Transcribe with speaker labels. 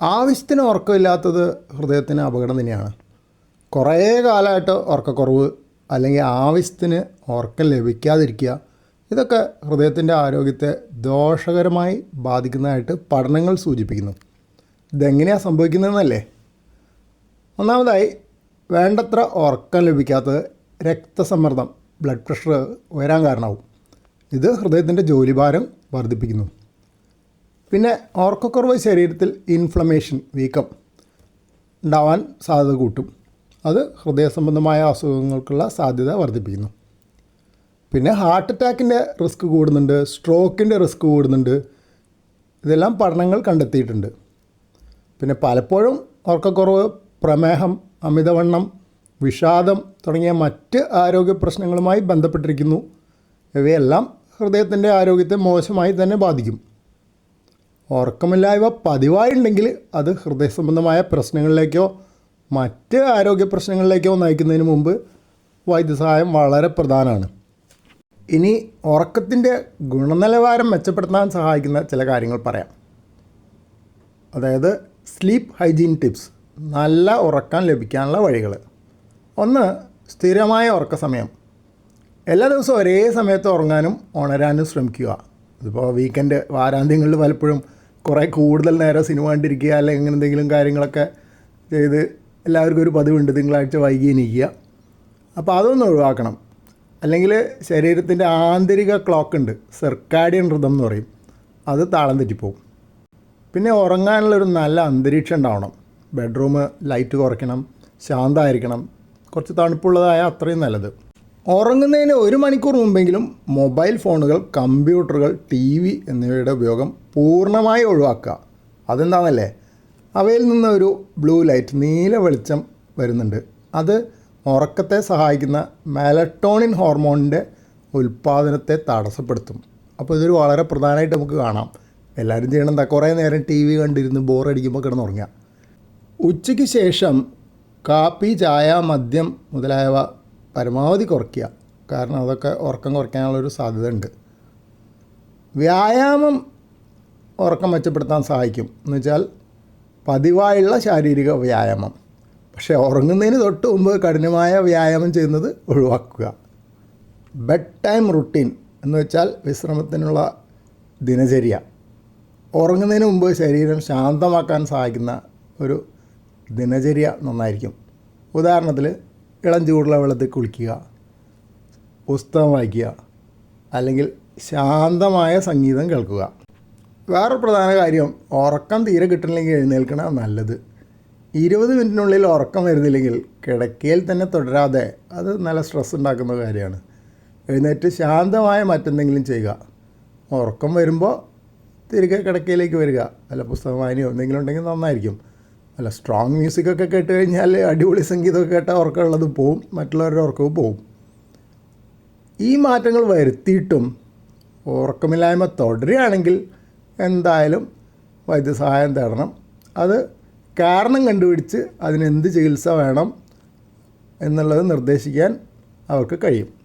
Speaker 1: ആവശ്യത്തിന് ഉറക്കമില്ലാത്തത് ഹൃദയത്തിന് അപകടം തന്നെയാണ്. കുറേ കാലമായിട്ട് ഉറക്കക്കുറവ് അല്ലെങ്കിൽ ആവശ്യത്തിന് ഉറക്കം ലഭിക്കാതിരിക്കുക ഇതൊക്കെ ഹൃദയത്തിന്റെ ആരോഗ്യത്തെ ദോഷകരമായി ബാധിക്കുന്നതായിട്ട് പഠനങ്ങൾ സൂചിപ്പിക്കുന്നു. ഇതെങ്ങനെയാണ് സംഭവിക്കുന്നതെന്നല്ലേ? ഒന്നാമതായി വേണ്ടത്ര ഉറക്കം ലഭിക്കാത്തത് രക്തസമ്മർദ്ദം ബ്ലഡ് പ്രഷർ ഉയരാൻ കാരണമാവും. ഇത് ഹൃദയത്തിന്റെ ജോലിഭാരം വർദ്ധിപ്പിക്കുന്നു. പിന്നെ ഓർക്കക്കുറവ് ശരീരത്തിൽ ഇൻഫ്ലമേഷൻ വീക്കം. ഉണ്ടാവാൻ സാധ്യത കൂട്ടും. അത് ഹൃദയ സംബന്ധമായ അസുഖങ്ങൾക്കുള്ള സാധ്യത വർദ്ധിപ്പിക്കുന്നു. പിന്നെ ഹാർട്ട് അറ്റാക്കിന്റെ റിസ്ക് കൂടുന്നുണ്ട് സ്ട്രോക്കിന്റെ റിസ്ക് കൂടുന്നുണ്ട്. ഇതെല്ലാം പഠനങ്ങൾ കണ്ടെത്തിയിട്ടുണ്ട്. പിന്നെ പലപ്പോഴും ഉറക്കക്കുറവ് പ്രമേഹം അമിതവണ്ണം വിഷാദം തുടങ്ങിയ മറ്റ് ആരോഗ്യ പ്രശ്നങ്ങളുമായി ബന്ധപ്പെട്ടിരിക്കുന്നു. ഇവയെല്ലാം ഹൃദയത്തിന്റെ ആരോഗ്യത്തെ മോശമായി തന്നെ ബാധിക്കും. ഉറക്കമില്ലായ്മ പതിവായിട്ടുണ്ടെങ്കിൽ അത് ഹൃദയ സംബന്ധമായ പ്രശ്നങ്ങളിലേക്കോ മറ്റ് ആരോഗ്യ പ്രശ്നങ്ങളിലേക്കോ നയിക്കുന്നതിന് മുമ്പ് വൈദ്യസഹായം വളരെ പ്രധാനമാണ്. ഇനി ഉറക്കത്തിന്റെ ഗുണനിലവാരം മെച്ചപ്പെടുത്താൻ സഹായിക്കുന്ന ചില കാര്യങ്ങൾ പറയാം. അതായത് സ്ലീപ്പ് ഹൈജീൻ ടിപ്സ് നല്ല ഉറക്കം ലഭിക്കാനുള്ള വഴികൾ. ഒന്ന് സ്ഥിരമായ ഉറക്ക സമയം. എല്ലാ ദിവസവും ഒരേ സമയത്ത് ഉറങ്ങാനും ഉണരാനും ശ്രമിക്കുക. ഇതിപ്പോൾ വീക്കെൻഡ് വാരാന്ത്യങ്ങളിൽ പലപ്പോഴും കുറേ കൂടുതൽ നേരം സിനിമ കണ്ടിരിക്കുക അല്ലെങ്കിൽ അങ്ങനെ എന്തെങ്കിലും കാര്യങ്ങളൊക്കെ ചെയ്ത് എല്ലാവർക്കും ഒരു പതിവുണ്ട് തിങ്കളാഴ്ച വൈകി എണീക്കുക. അപ്പോൾ അതൊന്നും ഒഴിവാക്കണം. അല്ലെങ്കിൽ ശരീരത്തിന്റെ ആന്തരിക ക്ലോക്ക് ഉണ്ട് സെർക്കാഡിയൻ റിതം എന്ന് പറയും. അത് താളം തെറ്റിപ്പോവും. പിന്നെ ഉറങ്ങാനുള്ളൊരു നല്ല അന്തരീക്ഷം ഉണ്ടാവണം. ബെഡ്റൂം ലൈറ്റ് കുറയ്ക്കണം ശാന്തമായിരിക്കണം. കുറച്ച് തണുപ്പുള്ളതായ അത്രയും നല്ലത്. ഉറങ്ങുന്നതിന് ഒരു മണിക്കൂർ മുമ്പെങ്കിലും മൊബൈൽ ഫോണുകൾ കമ്പ്യൂട്ടറുകൾ ടി വി എന്നിവയുടെ ഉപയോഗം പൂർണമായി ഒഴിവാക്കുക. അതെന്താണെന്നല്ലേ അവയിൽ നിന്ന് ഒരു ബ്ലൂ ലൈറ്റ് നീല വെളിച്ചം വരുന്നുണ്ട്. അത് ഉറക്കത്തെ സഹായിക്കുന്ന മെലട്ടോണിൻ ഹോർമോണിന്റെ ഉൽപ്പാദനത്തെ തടസ്സപ്പെടുത്തും. അപ്പോൾ ഇതൊരു വളരെ പ്രധാനമായിട്ട് നമുക്ക് കാണാം. എല്ലാവരും ചെയ്യണം എന്താ കുറേ നേരം ടി വി കണ്ടിരുന്ന് ബോറടിക്കുമ്പോൾ കിടന്നുറങ്ങുക. ഉച്ചയ്ക്ക് ശേഷം കാപ്പി ചായ മദ്യം മുതലായവ പരമാവധി കുറയ്ക്കുക. കാരണം അതൊക്കെ ഉറക്കം കുറയ്ക്കാനുള്ളൊരു സാധ്യത ഉണ്ട് വ്യായാമം ഉറക്കം മെച്ചപ്പെടുത്താൻ സഹായിക്കും. എന്ന് വെച്ചാൽ പതിവായുള്ള ശാരീരിക വ്യായാമം. പക്ഷേ ഉറങ്ങുന്നതിന് തൊട്ട് മുമ്പ് കഠിനമായ വ്യായാമം ചെയ്യുന്നത് ഒഴിവാക്കുക. ബെഡ് ടൈം റുട്ടീൻ എന്ന് വെച്ചാൽ വിശ്രമത്തിനുള്ള ദിനചര്യ. ഉറങ്ങുന്നതിന് മുമ്പ് ശരീരം ശാന്തമാക്കാൻ സഹായിക്കുന്ന ഒരു ദിനചര്യ നന്നായിരിക്കും. ഉദാഹരണത്തിൽ ഇളം ചൂടുള്ള വെള്ളത്തിൽ കുളിക്കുക പുസ്തകം വായിക്കുക അല്ലെങ്കിൽ ശാന്തമായ സംഗീതം കേൾക്കുക. വേറെ പ്രധാന കാര്യം ഉറക്കം തീരെ കിട്ടണില്ലെങ്കിൽ എഴുന്നേൽക്കണ നല്ലത്. ഇരുപത് മിനിറ്റിനുള്ളിൽ ഉറക്കം വരുന്നില്ലെങ്കിൽ കിടക്കയിൽ തന്നെ തുടരാതെ അത് നല്ല സ്ട്രെസ് ഉണ്ടാക്കുന്ന കാര്യമാണ്. എഴുന്നേറ്റ് ശാന്തമായ മറ്റെന്തെങ്കിലും ചെയ്യുക. ഉറക്കം വരുമ്പോൾ തിരികെ കിടക്കയിലേക്ക് വരിക. അല്ല പുസ്തകം വായനയോ എന്തെങ്കിലും ഉണ്ടെങ്കിൽ നന്നായിരിക്കും. അല്ല സ്ട്രോങ് മ്യൂസിക്കൊക്കെ കേട്ട് കഴിഞ്ഞാൽ അടിപൊളി സംഗീതമൊക്കെ കേട്ടാൽ ഉറക്കമുള്ളത് പോവും മറ്റുള്ളവരുടെ ഉറക്കവും പോവും. ഈ മാറ്റങ്ങൾ വരുത്തിയിട്ടും ഉറക്കമില്ലായ്മ തുടരുകയാണെങ്കിൽ എന്തായാലും വൈദ്യസഹായം തേടണം. അത് കാരണം കണ്ടുപിടിച്ച് അതിനെന്ത് ചികിത്സ വേണം എന്നുള്ളത് നിർദ്ദേശിക്കാൻ അവർക്ക് കഴിയും.